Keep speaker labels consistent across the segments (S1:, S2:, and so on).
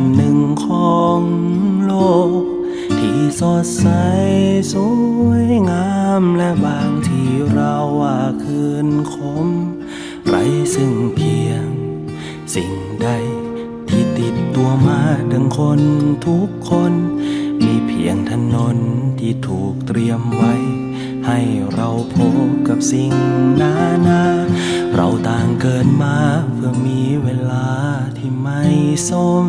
S1: ส่วนหนึ่งของโลก ที่สดใสสวยงามและบางที่เราว่าคืนคม ไรซึ่งเพียง สิ่งใดที่ติดตัวมาดังคนทุกคน มีเพียงถนนที่ถูกเตรียมไว้ ให้เราพบกับสิ่งนานาเราต่างเกิดมาเพื่อมีเวลาที่ไม่สม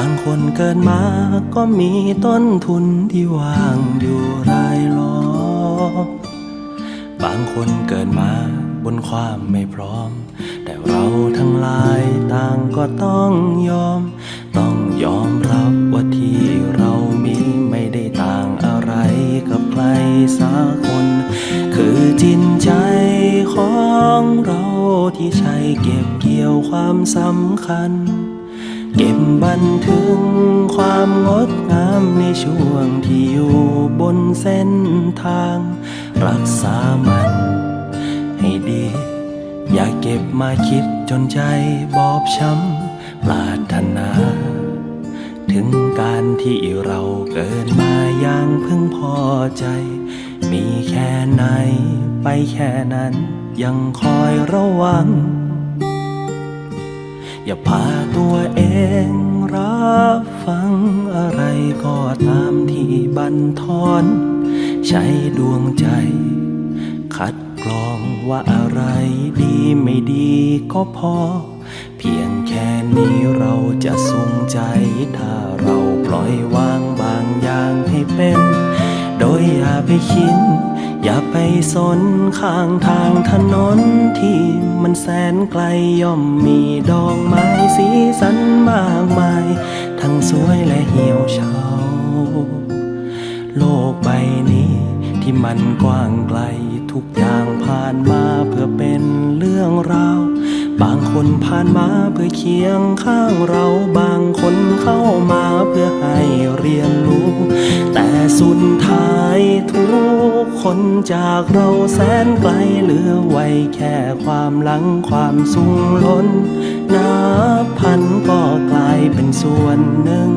S1: างคนเกิดมาก็มีต้นทุนที่วางอยู่รายล้อม บางคนเกิดมาบนความไม่พร้อม แต่เราทั้งหลายต่างก็ต้องยอม ต้องยอมรับว่าที่เรามีไม่ได้ต่างอะไรกับใครสักคน คือจินใจของเราที่ใช้เก็บเกี่ยวความสำคัญ เก็บบันทึกความงดงามในช่วงที่อยู่บนเส้นทาง รักษามัน ให้ดี อย่าเก็บมาคิดจนใจบอบช้ำปรารถนา ถึงการที่เราเกิดมาอย่างพึงพอใจ มีแค่ไหนไปแค่นั้นยังคอยระวัง อย่าพาตัวเองรับฟังอะไรก็ตามที่บันทอนใช้ดวงใจ คัดกรองว่าอะไรดีไม่ดีก็พอ เพียงแค่นี้เราจะสุงใจ ถ้าเราปล่อยวางบางอย่างให้เป็น โดยอย่าไปคิด สนข้างทางถนนที่มันแสนไกลย่อมมีดอกไม้สีสันมากมาย ทั้งสวยและเหี่ยวเฉา โลกใบนี้ที่มันกว้างไกลทุกอย่างผ่านมาเพื่อเป็นเรื่องราว คนผ่านมาเพื่อเคียงข้างเราบางคนเข้ามาเพื่อให้เรียนรู้ แต่สุดท้ายทุกคนจากเราแสนไกลเหลือไว้แค่ความหลังความสุงล้นนับพันก็กลายเป็นส่วนหนึ่ง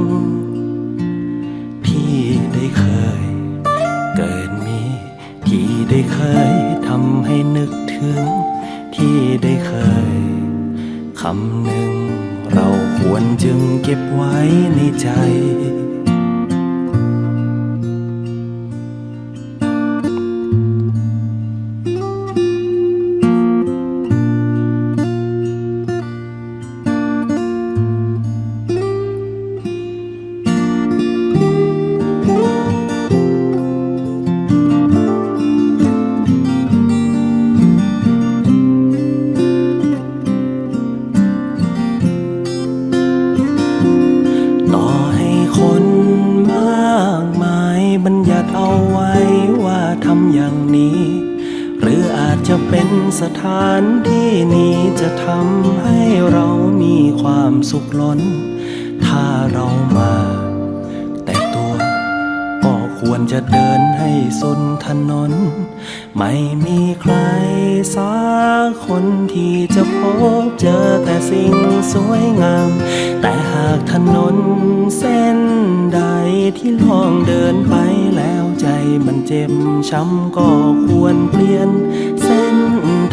S1: ที่ได้เคย เกิดมีที่ได้เคยทำให้นึกถึง ที่ได้เคยำหนึ่ง เราควรจึงเก็บไว้ในใจ อย่างนี้ หรืออาจจะเป็นสถานที่นี้จะทำให้เรามีความสุขล้น ถ้าเรามา แต่ตัวก็ควรจะเดินให้สุดถนน ไม่มีใครสักคนที่จะพบเจอแต่สิ่งสวยงาม แต่หากถนนเส้นใดที่ลองเดินไป มันเจ็บช้ำก็ควรเปลี่ยน เส้น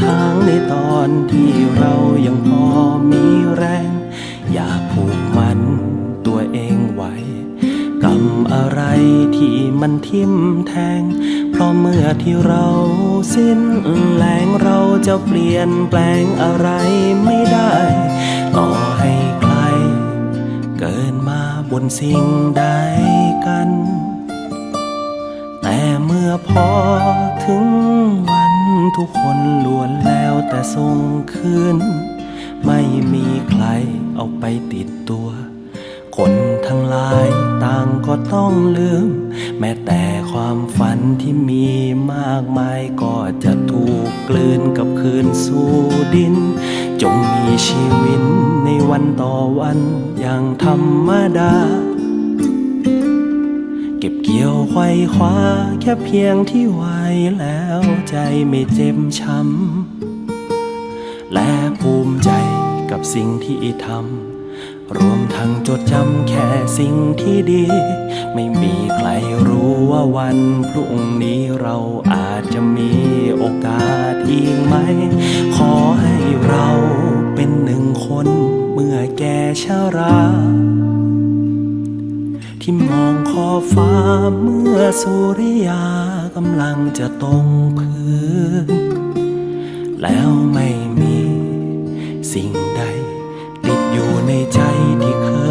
S1: ทางในตอนที่เรายังพอมีแรง อย่าผูกมันตัวเองไว้กรรมอะไรที่มันทิ่มแทง เพราะเมื่อที่เราสิ้นแรงเราจะเปลี่ยนแปลงอะไรไม่ได้ ต่อให้ใคร เกิดมาบนสิ่งใดกัน แต่เมื่อพอถึงวันทุกคนล้วนแล้วแต่ส่งคืน ไม่มีใครเอาไปติดตัว คนทั้งหลายต่างก็ต้องลืม แม้แต่ความฝันที่มีมากมายก็จะถูกกลืนกับคืนสู่ดิน จงมีชีวิตในวันต่อวันอย่างธรรมดา ก็บเกี่ยวไขว้คว้าแค่เพียงที่ไหวแล้วใจไม่เจ็บช้ำ และภูมิใจกับสิ่งที่ทำรวมทั้งจดจำแค่สิ่งที่ดี ไม่มีใครรู้ว่าวันพรุ่งนี้เราอาจจะมีโอกาสอีกไหม ขอให้เราเป็นหนึ่งคนเมื่อแก่ชรา ที่มองขอบฟ้าเมื่อสุริยากำลังจะตรงพื้น แล้วไม่มีสิ่งใดติดอยู่ในใจที่เคย